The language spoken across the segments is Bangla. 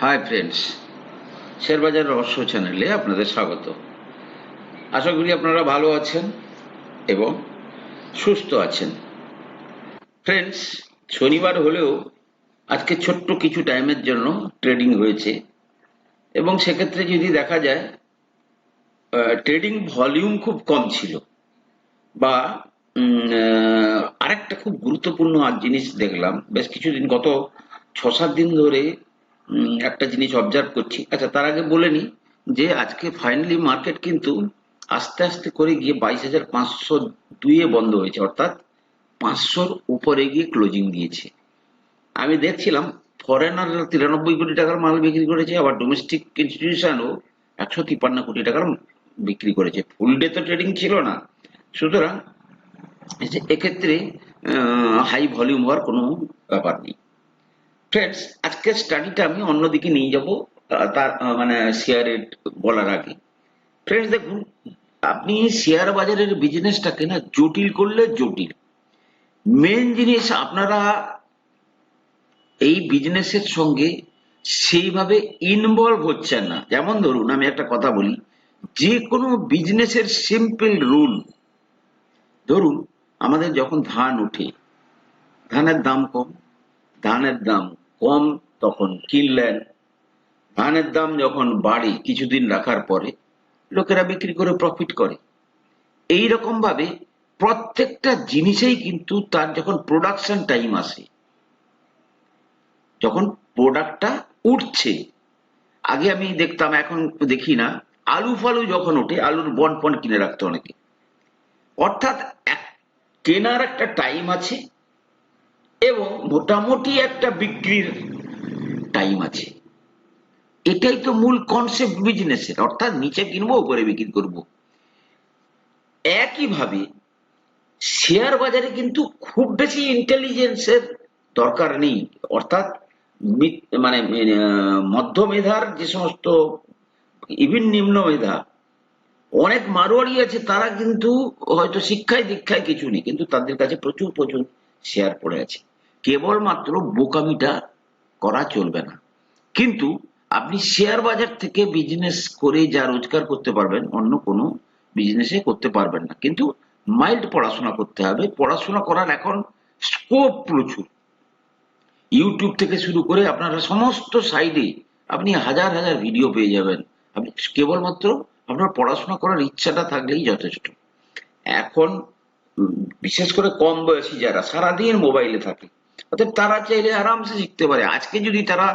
হাই ফ্রেন্ডস শেয়ারবাজার রহস্য চ্যানেলে আপনাদের স্বাগত আশা করি আপনারা ভালো আছেন এবং সুস্থ আছেন। ফ্রেন্ডস শনিবার হলেও আজকে ছোট্ট কিছু টাইমের জন্য ট্রেডিং হয়েছে। এবং সেক্ষেত্রে যদি দেখা যায় ট্রেডিং ভলিউম খুব কম ছিল। বা আরেকটা খুব গুরুত্বপূর্ণ আর জিনিস দেখলাম। বেশ কিছুদিন, গত ছ সাত দিন ধরে একটা জিনিস অবজার্ভ করছি। আচ্ছা তার আগে বলে নি যে আজকে ফাইনালি মার্কেট কিন্তু আস্তে আস্তে করে গিয়ে বাইশ হাজার পাঁচশো দুইয়ে বন্ধ হয়েছে, অর্থাৎ পাঁচশোর উপরে গিয়ে ক্লোজিং দিয়েছে। আমি দেখছিলাম ফরেনাররা তিরানব্বই কোটি টাকার মাল বিক্রি করেছে, আবার ডোমেস্টিক ইনস্টিটিউশনও একশো তিপ্পান্ন কোটি টাকার বিক্রি করেছে। ফুল ডে তো ট্রেডিং ছিল না। সুতরাং এক্ষেত্রে হাই ভলিউম হওয়ার কোনো ব্যাপার নেই। ফ্রেন্ডস আজকের স্টাডিটা আমি অন্যদিকে নিয়ে যাব তার মানে শেয়ারের বলার আগে। ফ্রেন্ডস দেখুন, আপনি শেয়ার বাজারের বিজনেসটাকে না জটিল করলে জটিল। মেন জিনিস আপনারা এই বিজনেসের সঙ্গে সেইভাবে ইনভলভ হচ্ছেন না। যেমন ধরুন, আমি একটা কথা বলি যে কোনো বিজনেসের সিম্পল রুল ধরুন, আমাদের যখন ধান ওঠে ধানের দাম কম, ধানের দাম কম তখন কিনলেন। ধানের দাম যখন বাড়ে কিছুদিন রাখার পরে, লোকেরা বিক্রি করে প্রফিট করে। এই রকম ভাবে প্রত্যেকটা জিনিসেই কিন্তু তার যখন প্রোডাকশন টাইম আসে, যখন প্রোডাক্টটা উঠছে, আগে আমি দেখতাম, এখন দেখি না, আলু ফালু যখন ওঠে, আলুর বন পন কিনে রাখতো অনেকে। অর্থাৎ কেনার একটা টাইম আছে এবং মোটামুটি একটা বিক্রির টাইম আছে। এটাই তো মূল কনসেপ্ট বিজনেসের অর্থাৎ নিচে কিনবো উপরে বিক্রি করব। একইভাবে শেয়ার বাজারে কিন্তু খুব বেশি ইন্টেলিজেন্সের দরকার নেই। অর্থাৎ মানে আহ, মধ্য মেধার যে সমস্ত ইভিন নিম্ন মেধা অনেক মারোয়াড়ি আছে তারা কিন্তু হয়তো শিক্ষায় দীক্ষায় কিছু নেই কিন্তু তাদের কাছে প্রচুর প্রচুর শেয়ার পড়ে আছে। কেবলমাত্র বোকামিটা করা চলবে না। কিন্তু আপনি শেয়ার বাজার থেকে বিজনেস করে যা রোজগার করতে পারবেন, অন্য কোনো বিজনেসে করতে পারবেন না। কিন্তু মাইল্ড পড়াশোনা করতে হবে। পড়াশোনা করার এখন স্কোপ প্রচুর। ইউটিউব থেকে শুরু করে আপনারা সমস্ত সাইডে আপনি হাজার হাজার ভিডিও পেয়ে যাবেন। আপনি কেবলমাত্র আপনার পড়াশোনা করার ইচ্ছাটা থাকলেই যথেষ্ট। এখন বিশেষ করে কম বয়সী যারা, সারাদিন মোবাইলে থাকে। অর্থাৎ তারা চাইলে আরামসে শিখতে পারে। আজকে যদি তারা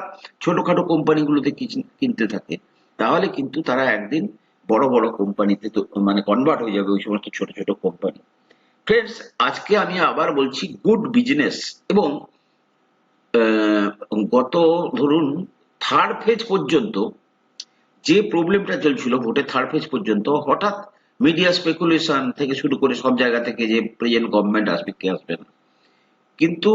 ছোটখাটো কোম্পানিগুলোতে কিনতে থাকে, তাহলে কিন্তু তারা একদিন বড় বড় কোম্পানিতে মানে কনভার্ট হয়ে যাবে ওই সমস্ত ছোট ছোট কোম্পানি ফ্রেন্ডস আজকে আমি আবার বলছি গুড বিজনেস এবং গত ধরুন থার্ড ফেজ পর্যন্ত যে প্রবলেমটা চলছিল ভোটের থার্ড ফেজ পর্যন্ত হঠাৎ মিডিয়া স্পেকুলেশন থেকে শুরু করে সব জায়গা থেকে যে প্রেজেন্ট গভর্নমেন্ট আসবে, কে আসবে না। কিন্তু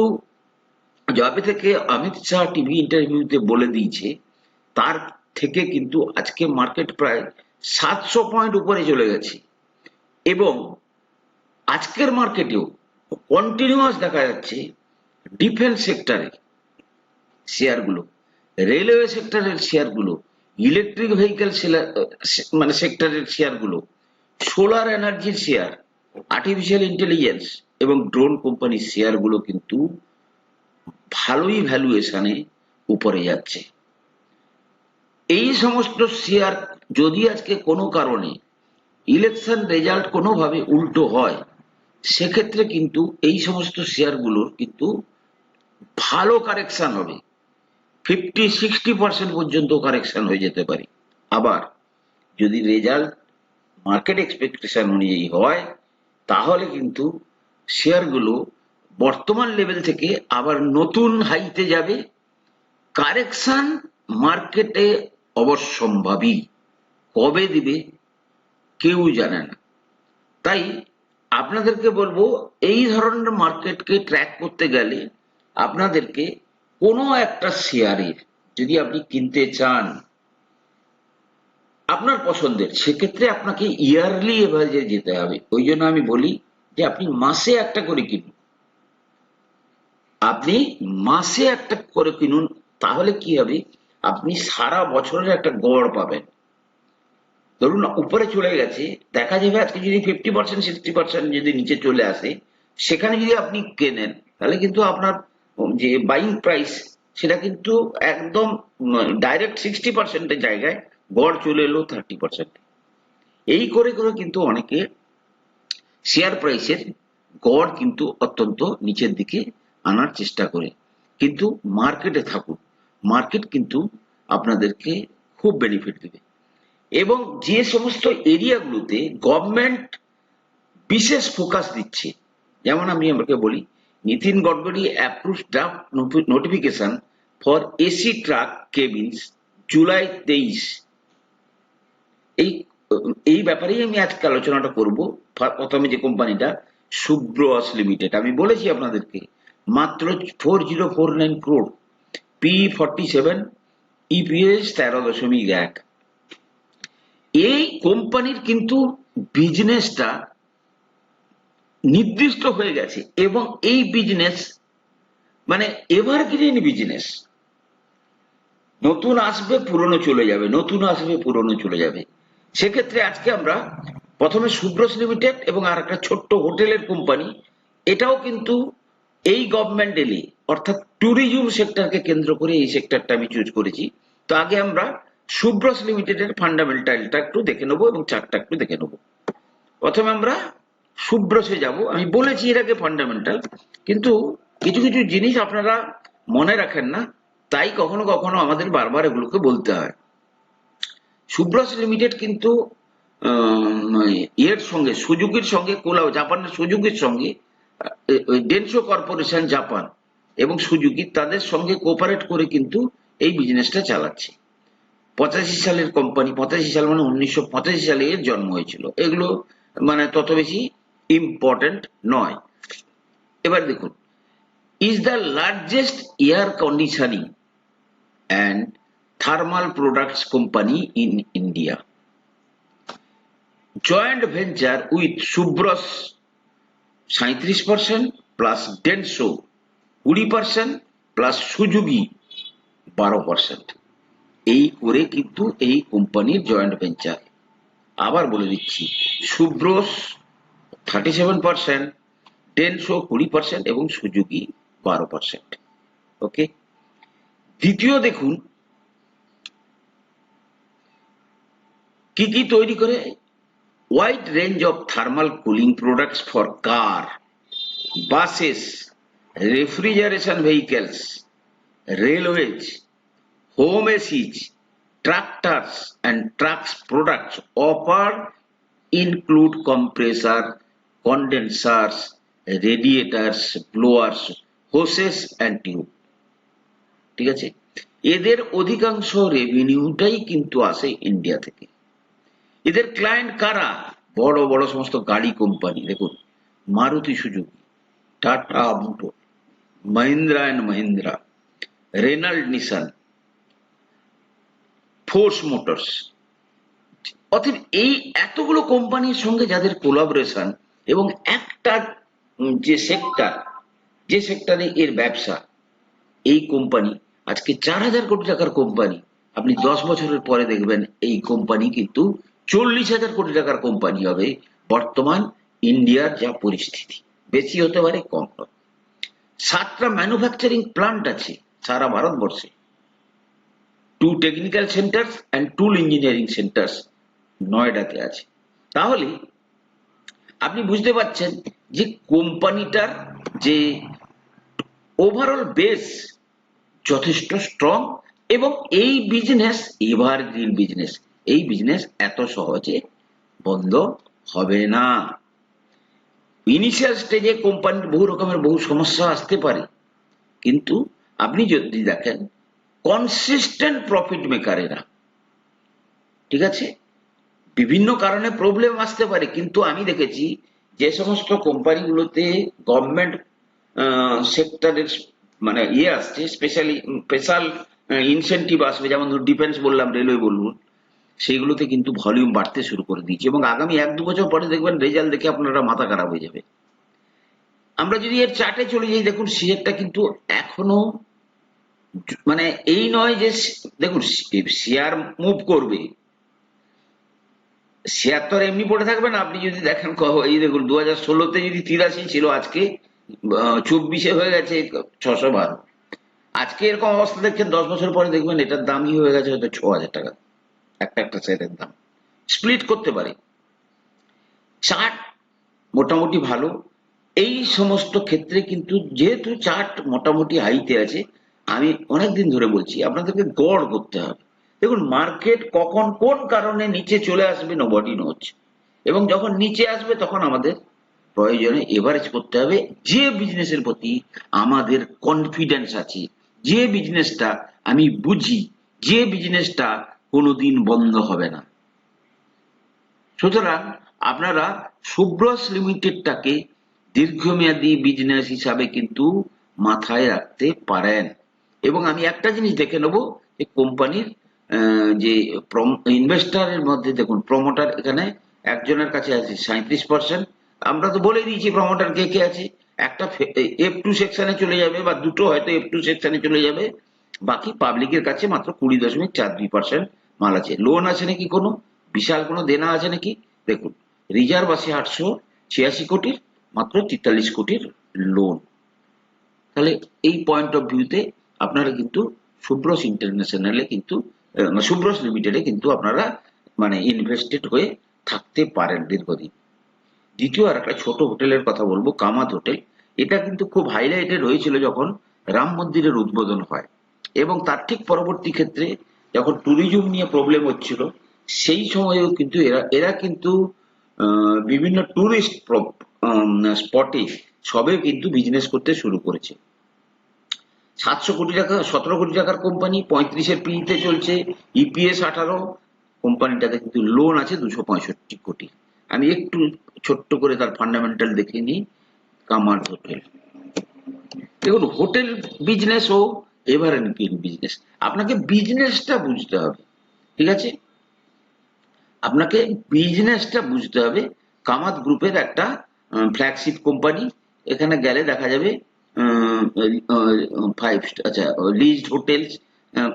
যবে থেকে অমিত শাহ টিভি ইন্টারভিউতে বলে দিয়েছে, তার থেকে কিন্তু আজকে মার্কেট প্রায় সাতশো পয়েন্ট উপরে চলে গেছে। এবং আজকের মার্কেটেও কন্টিনিউয়াস দেখা যাচ্ছে ডিফেন্স সেক্টরে শেয়ারগুলো রেলওয়ে সেক্টরের শেয়ারগুলো ইলেকট্রিক ভেহিকেল মানে সেক্টরের শেয়ারগুলো সোলার এনার্জির শেয়ার আর্টিফিশিয়াল ইন্টেলিজেন্স এবং ড্রোন কোম্পানির শেয়ারগুলো কিন্তু ভালোই ভ্যালুয়েশনে উপরে যাচ্ছে। এই সমস্ত শেয়ার যদি আজকে কোনো কারণে ইলেকশন রেজাল্ট কোনোভাবে উল্টো হয়, সেক্ষেত্রে কিন্তু এই সমস্ত শেয়ারগুলোর কিন্তু ভালো কারেকশন হবে। ফিফটি সিক্সটি পার্সেন্ট পর্যন্ত কারেকশন হয়ে যেতে পারে। আবার যদি রেজাল্ট মার্কেট এক্সপেকটেশন অনুযায়ী হয়, তাহলে কিন্তু শেয়ারগুলো বর্তমান লেভেল থেকে আবার নতুন হাইতে যাবে কারেকশন মার্কেটে অবশ্যম্ভাবী। কবে দিবে, কেউ জানে না। তাই আপনাদেরকে বলব, এই ধরনের মার্কেটকে ট্র্যাক করতে গেলে আপনাদেরকে কোনো একটা শেয়ারের যদি আপনি কিনতে চান, আপনার পছন্দের, সেক্ষেত্রে আপনাকে ইয়ারলি এভারেজে যেতে হবে। ওই জন্য আমি বলি যে, আপনি মাসে একটা করে কিনুন। আপনি মাসে একটা করে কিনুন, তাহলে কি হবে? আপনি সারা বছরের একটা গড় পাবেন। ধরুন, উপরে চলে গেছে, দেখা যাবে আজকে যদি ফিফটি পার্সেন্ট সিক্সটি পার্সেন্ট যদি নিচে চলে আসে, সেখানে যদি আপনি কেনেন, তাহলে কিন্তু আপনার যে বাইং প্রাইস সেটা কিন্তু একদম ডাইরেক্ট সিক্সটি পার্সেন্টের জায়গায় গড় চলে এলো থার্টি পার্সেন্ট এই করে করে কিন্তু অনেকে শেয়ার প্রাইসের গড় কিন্তু অত্যন্ত নিচের দিকে আনার চেষ্টা করে। কিন্তু মার্কেটে থাকুন। মার্কেট কিন্তু আপনাদেরকে খুব বেনিফিট দেবে। এবং যে সমস্ত এরিয়াগুলোতে গভর্নমেন্ট বিশেষ ফোকাস দিচ্ছে, যেমন আমি আমাকে বলি, Nitin Gadkari approve draft notification for AC truck cabins July তেইশ। এই এই ব্যাপারেই আমি আজকে আলোচনাটা করব। প্রথমে যে কোম্পানিটা সুব্রস লিমিটেড আমি বলেছি আপনাদেরকে মাত্র four zero four nine crore P forty seven EPS তেরো দশমিক এক। এই কোম্পানির কিন্তু বিজনেসটা নির্দিষ্ট হয়ে গেছে এবং এই বিজনেস মানে এভারগ্রিন বিজনেস নতুন আসবে, পুরনো চলে যাবে, নতুন আসবে, পুরনো চলে যাবে। সেক্ষেত্রে আজকে আমরা প্রথমে সুব্রস লিমিটেড এবং আর একটা ছোট্ট হোটেলের কোম্পানি এটাও কিন্তু এই গভর্নমেন্ট এলে অর্থাৎ ট্যুরিজম সেক্টরকে কেন্দ্র করে এই সেক্টরটা আমি চুজ করেছি। তো আগে আমরা সুব্রস লিমিটেডের ফান্ডামেন্টালটা একটু দেখে নেব এবং চারটা একটু দেখে নেব। প্রথমে আমরা সুব্রসে যাব। আমি বলেছি এর আগে ফান্ডামেন্টাল কিন্তু কিছু কিছু জিনিস আপনারা মনে রাখেন না, তাই কখনো কখনো আমাদের বারবার এগুলোকে বলতে হয়। সুব্রস লিমিটেড কিন্তু ইয়ের সঙ্গে, সুজুকির সঙ্গে, কোলাও, জাপানের সুজুকির সঙ্গে ডেনসো কর্পোরেশন জাপান এবং সুজুকি তাদের সঙ্গে কোপারেট করে কিন্তু এই বিজনেসটা চালাচ্ছে। পঁচাশি সালের কোম্পানি পঁচাশি সাল মানে উনিশশো পঁচাশি সালে এর জন্ম হয়েছিল। এগুলো মানে তত বেশি ইম্পর্টেন্ট নয়। এবার দেখুন is the largest air conditioning and thermal products company in India joint venture with Subros সাঁত্রিশ পার্সেন্ট প্লাস ডেনসো কুড়ি পার্সেন্ট প্লাস সুজুগি বারো পার্সেন্ট এই করে কিন্তু এই কোম্পানির জয়েন্ট ভেঞ্চার আবার বলে দিচ্ছি Subros thirty seven percent Denso কুড়ি পার্সেন্ট এবং সুজুকি বারো পার্সেন্ট ওকে দ্বিতীয় দেখুন, কি কি তৈরি করে? Wide range of thermal cooling products for car buses refrigeration vehicles railways home ACs, tractors and trucks products offered include compressor, condensers, radiators, blowers, hoses and tube. ঠিক আছে এদের অধিকাংশ রেভিনিউটাই কিন্তু আসে ইন্ডিয়া থেকে এদের ক্লায়েন্ট কারা? বড় বড় সমস্ত গাড়ি কোম্পানি দেখুন, Maruti Suzuki, Tata Motor Mahindra and Mahindra, Renault Nissan, Force Motors. অতএব এই এতগুলো কোম্পানির সঙ্গে যাদের কোলাবোরেশন এবং একটা যে সেক্টর যে সেক্টরে এর ব্যবসা, এই কোম্পানি আজকে চার হাজার কোটি টাকার কোম্পানি আপনি দশ বছরের পরে দেখবেন এই কোম্পানি কিন্তু চল্লিশ হাজার কোটি টাকার কোম্পানি হবে। বর্তমান ইন্ডিয়ার যা পরিস্থিতি, বেশি হতে পারে, কম হবে। সাতটা ম্যানুফ্যাকচারিং প্লান্ট আছে সারা ভারতবর্ষে। Two technical centres and tool engineering centres নয়ডাতে আছে। তাহলে আপনি বুঝতে পারছেন যে কোম্পানিটার যে ওভারঅল বেস যথেষ্ট স্ট্রং এবং এই বিজনেস এভার গ্রিন বিজনেস এই বিজনেস এত সহজে বন্ধ হবে না। ইনিশিয়াল স্টেজে কোম্পানির বহু রকমের বহু সমস্যা আসতে পারে। কিন্তু আপনি যদি দেখেন কনসিস্টেন্ট প্রফিট মেকার এরা। ঠিক আছে? বিভিন্ন কারণে প্রবলেম আসতে পারে। কিন্তু আমি দেখেছি যে সমস্ত কোম্পানিগুলোতে গভর্নমেন্ট সেক্টরের মানে ইয়ে আসছে স্পেশালি স্পেশাল ইনসেন্টিভ আসবে। যেমন ধরুন ডিফেন্স বললাম রেলওয়ে বলুন। সেইগুলোতে কিন্তু ভলিউম বাড়তে শুরু করে দিয়েছে। এবং আগামী এক দু বছর পরে দেখবেন রেজাল্ট দেখে আপনারা মাথা খারাপ হয়ে যাবে। আমরা যদি এর চার্টে চলে যাই, দেখুন শেয়ারটা কিন্তু এখনও মানে এই নয় যে দেখুন শেয়ার মুভ করবে। শেয়ার তো আর এমনি পড়ে থাকবে না। আপনি যদি দেখেন এই দেখুন দু হাজার ষোলোতে যদি তিরাশি ছিল, আজকে চব্বিশে হয়ে গেছে ছশো বারো। আজকে এরকম অবস্থা দেখছেন, দশ বছর পরে দেখবেন এটার দামই হয়ে গেছে হয়তো ছ হাজার টাকা। একটা একটা শেয়ারের দাম। স্প্লিট করতে পারে। চার্ট মোটামুটি ভালো। এই সমস্ত ক্ষেত্রে কিন্তু যেহেতু চার্ট মোটামুটি হাইতে আছে, আমি অনেক দিন ধরে বলছি, আপনাদেরকে গড় করতে হবে। দেখুন মার্কেট কখন কোন কারণে নিচে চলে আসবে নোবডি নোচ এবং যখন নিচে আসবে, তখন আমাদের প্রয়োজনে এভারেজ করতে হবে। যে বিজনেসের প্রতি আমাদের কনফিডেন্স আছে, যে বিজনেসটা আমি বুঝি, যে বিজনেসটা কোনোদিন বন্ধ হবে না। সুতরাং আপনারা সুব্রস লিমিটেডটাকে দীর্ঘমেয়াদী বিজনেস হিসাবে কিন্তু মাথায় রাখতে পারেন। এবং আমি একটা জিনিস দেখে নেব যে কোম্পানির যে ইনভেস্টারের মধ্যে দেখুন প্রমোটার এখানে একজনের কাছে আছে সাঁত্রিশ পার্সেন্ট আমরা তো বলে দিয়েছি প্রমোটার কে কে আছে। একটা এফ টু সেকশনে চলে যাবে বা দুটো হয়তো এফ টু সেকশনে চলে যাবে। বাকি পাবলিকের কাছে মাত্র কুড়ি দশমিক চার দুই পার্সেন্ট মাল আছে। লোন আছে নাকি কোনো? বিশাল কোনো দেনা আছে নাকি? দেখুন রিজার্ভ আছে আটশো ছিয়াশি কোটির মাত্র তেতাল্লিশ কোটির লোন তাহলে এই পয়েন্ট অফ ভিউতে আপনারা কিন্তু সুব্রস ইন্টারন্যাশনালে কিন্তু আহ, সুব্রস লিমিটেডে কিন্তু আপনারা মানে ইনভেস্টেড হয়ে থাকতে পারেন দীর্ঘদিন। দ্বিতীয় আর একটা ছোট হোটেলের কথা বলব কামাত হোটেল এটা কিন্তু খুব হাইলাইটেড হয়েছিল যখন রাম মন্দিরের উদ্বোধন হয়। এবং তার ঠিক পরবর্তী ক্ষেত্রে যখন ট্যুরিজম নিয়ে প্রবলেম হচ্ছিল, সেই সময়েও কিন্তু এরা এরা কিন্তু বিভিন্ন টুরিস্ট স্পটে সবে কিন্তু বিজনেস করতে শুরু করেছে। সাতশো কোটি টাকা, সতেরো কোটি টাকার কোম্পানি পঁয়ত্রিশের পিতে চলছে ইপিএস আঠারো কোম্পানিটাতে কিন্তু লোন আছে দুশো পঁয়ষট্টি কোটি। আমি একটু ছোট্ট করে তার ফান্ডামেন্টাল দেখে নিই, কামার হোটেল দেখুন হোটেল বিজনেস এভার বিজনেস আপনাকে বিজনেসটা বুঝতে হবে, ঠিক আছে? আপনাকে বিজনেসটা বুঝতে হবে কামাত গ্রুপের একটা ফ্ল্যাগশিপ কোম্পানি এখানে গেলে দেখা যাবে ফাইভ আচ্ছা leased hotels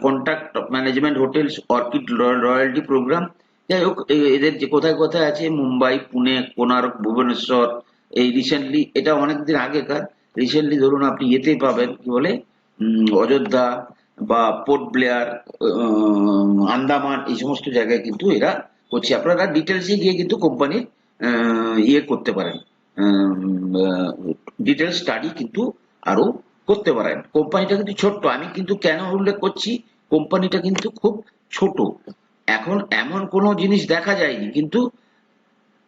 contract management hotels Orchid royalty program যাই হোক এদের যে কোথায় কোথায় আছে, মুম্বাই, পুনে, কোনারক, ভুবনেশ্বর, এই রিসেন্টলি এটা অনেকদিন আগেকার রিসেন্টলি ধরুন আপনি ইয়েতে পাবেন, কি বলে অযোধ্যা বা পোর্ট ব্লেয়ার আন্দামান, এই সমস্ত জায়গায় কিন্তু এরা করছে আপনারা ডিটেলসে গিয়ে কিন্তু কোম্পানির ইয়ে করতে পারেন। ডিটেল স্টাডি কিন্তু আরও করতে পারেন। কোম্পানিটা কিন্তু ছোট্ট। আমি কিন্তু কেন উল্লেখ করছি? কোম্পানিটা কিন্তু খুব ছোট। এখন এমন কোনো জিনিস দেখা যায়নি, কিন্তু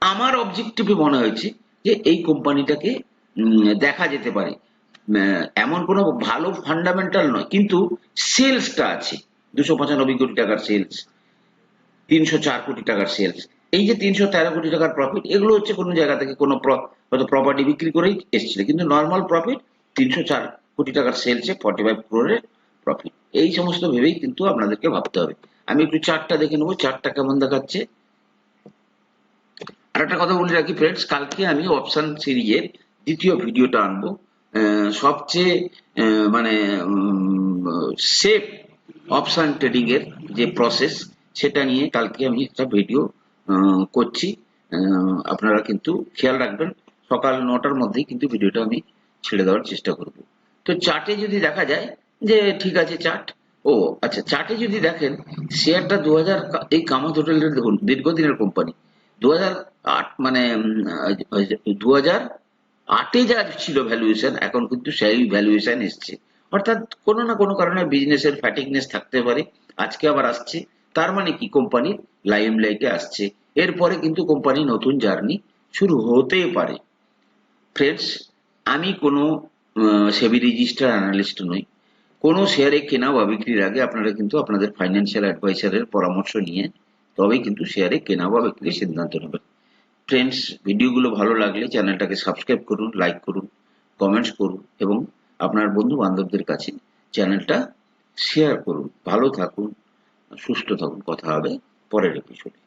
আমার অবজেক্টিভে মনে হয়েছে যে এই কোম্পানিটাকে দেখা যেতে পারে। এমন কোনো ভালো ফান্ডামেন্টাল নয়, কিন্তু সেলসটা আছে। দুশো পঁচানব্বই কোটি টাকার সেলস তিনশো চার কোটি টাকার সেলস এই যে তিনশো তেরো কোটি টাকার প্রফিট এগুলো হচ্ছে কোনো জায়গা থেকে কোনো হয়তো প্রপার্টি বিক্রি করেই এসেছিল, কিন্তু নর্মাল প্রফিট তিনশো চার কোটি টাকার সেলসে ফর্টি ফাইভ ক্রোরের প্রফিট এই সমস্ত ভেবেই কিন্তু আপনাদেরকে ভাবতে হবে। আমি একটু চারটা দেখে নেব চারটা কেমন দেখাচ্ছে। আর একটা কথা বলে রাখি ফ্রেন্ডস কালকে আমি অপশন সিরিজের দ্বিতীয় ভিডিওটা আনব। সবচেয়ে মানে সেফ অপশন ট্রেডিং এর যে প্রসেস সেটা নিয়ে কালকে আমি একটা ভিডিও করছি। আপনারা কিন্তু খেয়াল রাখবেন, সকাল নটার মধ্যেই কিন্তু ভিডিওটা আমি ছেড়ে দেওয়ার চেষ্টা করব। তো চার্টে যদি দেখা যায় যে, ঠিক আছে চার্ট ও আচ্ছা চার্টে যদি দেখেন শেয়ারটা দু হাজার এই কামাত হোটেলের দেখুন, দীর্ঘদিনের কোম্পানি দু মানে দু হাজার আটে যা ছিল ভ্যালুয়েশন এখন কিন্তু সেই ভ্যালুয়েশন এসছে। অর্থাৎ কোনো না কোনো কারণে বিজনেসের ফ্যাটিকনেস থাকতে পারে। আজকে আবার আসছে, তার মানে কি কোম্পানি লাইম লাইটে আসছে। এরপরে কিন্তু কোম্পানি নতুন জার্নি শুরু হতে পারে। ফ্রেন্ডস আমি কোনো সেবি রেজিস্টার অ্যানালিস্ট নই। কোনো শেয়ারে কেনা বা বিক্রির আগে আপনারা কিন্তু আপনাদের ফাইন্যান্সিয়াল অ্যাডভাইসারের পরামর্শ নিয়ে তবেই কিন্তু শেয়ারে কেনা বা বিক্রির সিদ্ধান্ত নেবেন। ফ্রেন্ডস ভিডিওগুলো ভালো লাগলে চ্যানেলটাকে সাবস্ক্রাইব করুন লাইক করুন কমেন্টস করুন এবং আপনার বন্ধু বান্ধবদের কাছে চ্যানেলটা শেয়ার করুন। ভালো থাকুন, সুস্থ থাকুন। কথা হবে পরের এপিসোডে